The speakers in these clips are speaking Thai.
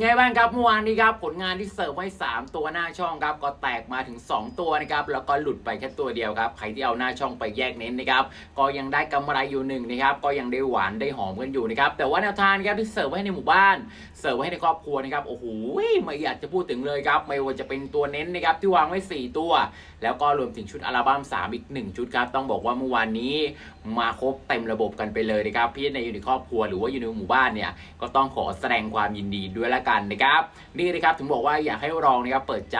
ไงบ้างครับเมื่อวานนี้ครับ ผลงานที่เสิร์ฟไว้3ตัวหน้าช่องครับ ก็แตกมาถึง 2 ตัวนะครับ แล้วก็หลุดไปแค่ตัวเดียวครับ ใครที่เอาหน้าช่องไปแยกเน้นนะครับ ก็ยังได้กำไรอยู่หนึ่งนะครับ ก็ยังได้หวานได้หอมกันอยู่นะครับ แต่ว่าแนวทางครับที่เสิร์ฟไว้ในหมู่บ้าน เสิร์ฟไว้ให้ในครอบครัวนะครับ โอ้โห ไม่อยากจะพูดถึงเลยครับ ไม่ว่าจะเป็นตัวเน้นนะครับที่วางไว้ 4 ตัว แล้วก็รวมถึงชุดอัลบั้ม3 อีก 1 ชุดครับ ต้องบอกว่าเมื่อวานนี้ มาครบเต็มระบบกันไปเลยนะครับ พี่ในอยู่ในครอบครัวหรือว่าอยู่ในหมู่บ้านเนี่ย ก็ต้องขอแสดงความยินดีด้วยละกันนะครับ นี่นะครับถึงบอกว่าอยากให้ลองนะครับเปิดใจ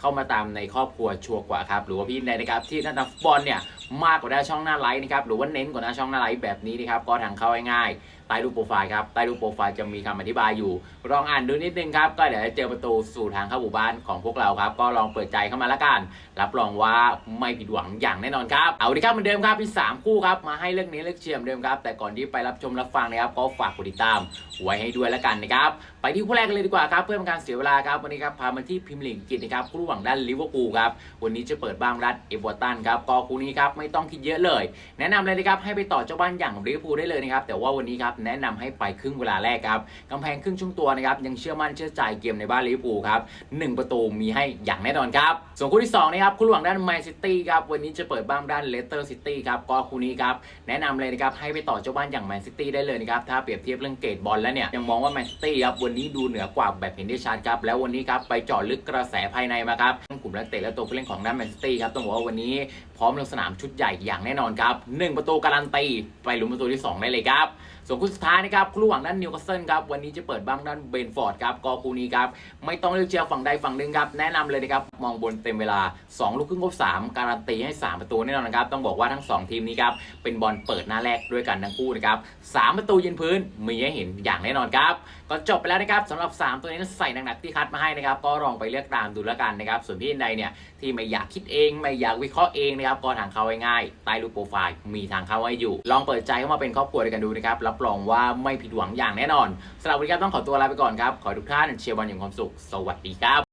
เข้ามาตามในครอบครัวชัวร์กว่าครับหรือว่าพี่ในนะครับที่นักฟุตบอลเนี่ยมากกว่าหน้าช่องหน้าไลฟ์นะครับหรือว่าเน้นกว่าหน้าช่องหน้าไลฟ์แบบนี้นะครับก็ทางเข้าง่ายๆใต้รูปโปรไฟล์ครับใต้รูปโปรไฟล์จะมีคำอธิบายอยู่ลองอ่านดูนิดนึงครับก็เดี๋ยวจะเจอประตูสู่ทางเข้าหมู่บ้านของพวกเราครับก็ลองเปิดใจเข้ามาละกัน รับรองว่าไม่ผิดหวังอย่างแน่นอนครับเอาดีครับเหมือนเดิมครับมี3คู่ครับมาให้เรื่องนี้เลือกเชียร์เหมือนเดิมครับแต่ก่อนที่ไปรับชมรับฟังนะครับก็ฝากกดติดตามไว้ให้ด้วยละกันนะครับไปที่คู่แรกกันเลยดีกว่าครับเพื่อเป็นการเสียเวลาครับวันนี้ครับพามาที่พรีเมียร์ลีกอังกฤษนะครับคู่หว่างด้านลิเวอร์พูลครับวันนี้จะเปิดบ้านรับเอเวอร์ตันครับก็คู่นี้ครับไม่ต้องคิดเยอะเลย แนะนำเลยนะครับให้ไปต่อเจ้าบ้านอย่างลิเวอร์พูลได้เลยนะครับแต่ว่าวันนี้ครับแนะนำให้ไปครึ่งเวลาแรกครับกำแพงครึ่งช่วงตัวนะครับยังเชื่อมั่นเชื่อใจเกมในบ้านลิเวอร์พูลครับหนึ่งประตูมีให้อย่างแน่นอนครับส่วนคู่ที่สองนะครับคู่ระหว่างด้านแมนซิตี้ครับวันนี้จะเปิดบ้านด้านเลสเตอร์ซิตี้ครับก็คู่นี้ครับแนะนำเลยนะครับให้ไปต่อเจ้าบ้านอย่างแมนซิตี้ได้เลยนะครับถ้าเปรียบเทียบเรื่องเกรดบอลแล้วเนี่ยยังมองว่าแมนซิตี้ครับวันนี้ดูเหนือกว่าแบบเห็นได้ชัดครับแล้ววันนี้ครับไปเจาะลึกกระแสภายในมาครับกลุ่มนักเตะและตัวผู้เล่นของด้านแมนซิตี้ครับต้องบอกว่าวันนี้พร้อมลงสนามชุดใหญ่อย่างแน่นอนครับหนึ่งประตูการันตีไปลุ้นประตูที่สองได้เลยครับส่วนคู่สุดท้ายนะครับคู่ระหว่างด้านนิวคาสเซิลครับวันนี้จะเปิดบ้างด้านเบนฟอร์ดครับก็คู่นี้ครับไม่ต้องเลือกเชียร์ฝั่งใดฝั่งหนึ่งครับแนะนำเลยนะครับมองบนเต็มเวลา 2 ลูกครึ่งครบ3การันตีให้ 3 ประตูแน่นอนนะครับต้องบอกว่าทั้ง 2 ทีมนี้ครับเป็นบอลเปิดหน้าแรกด้วยกันทั้งคู่นะครับสามประตูยืนพื้นมีให้เห็นอย่างแน่นอนครับก็จบไปแล้วนะครับสำหรับ 3 ตัวนี้ใส่หนักๆที่คัดมาให้นะครับก็ลองไปเลือกตามดูแล้วกันนะครับส่วนพี่ใดเนี่ยที่ไม่อยากคิดเอง ไม่อยากวิเคราะห์เองนะครับก็ทางเข้าง่ายใต้รูปโปรไฟล์มีทางเข้าให้อยู่ ลองเปิดใจเข้ามาเป็นครอบครัวด้วยกันดูนะครับรับรองว่าไม่ผิดหวังอย่างแน่นอนสำหรับวันนี้ครับต้องขอตัวลาไปก่อนครับ ขอทุกท่านเชียร์บอลอย่างความสุข สวัสดีครับ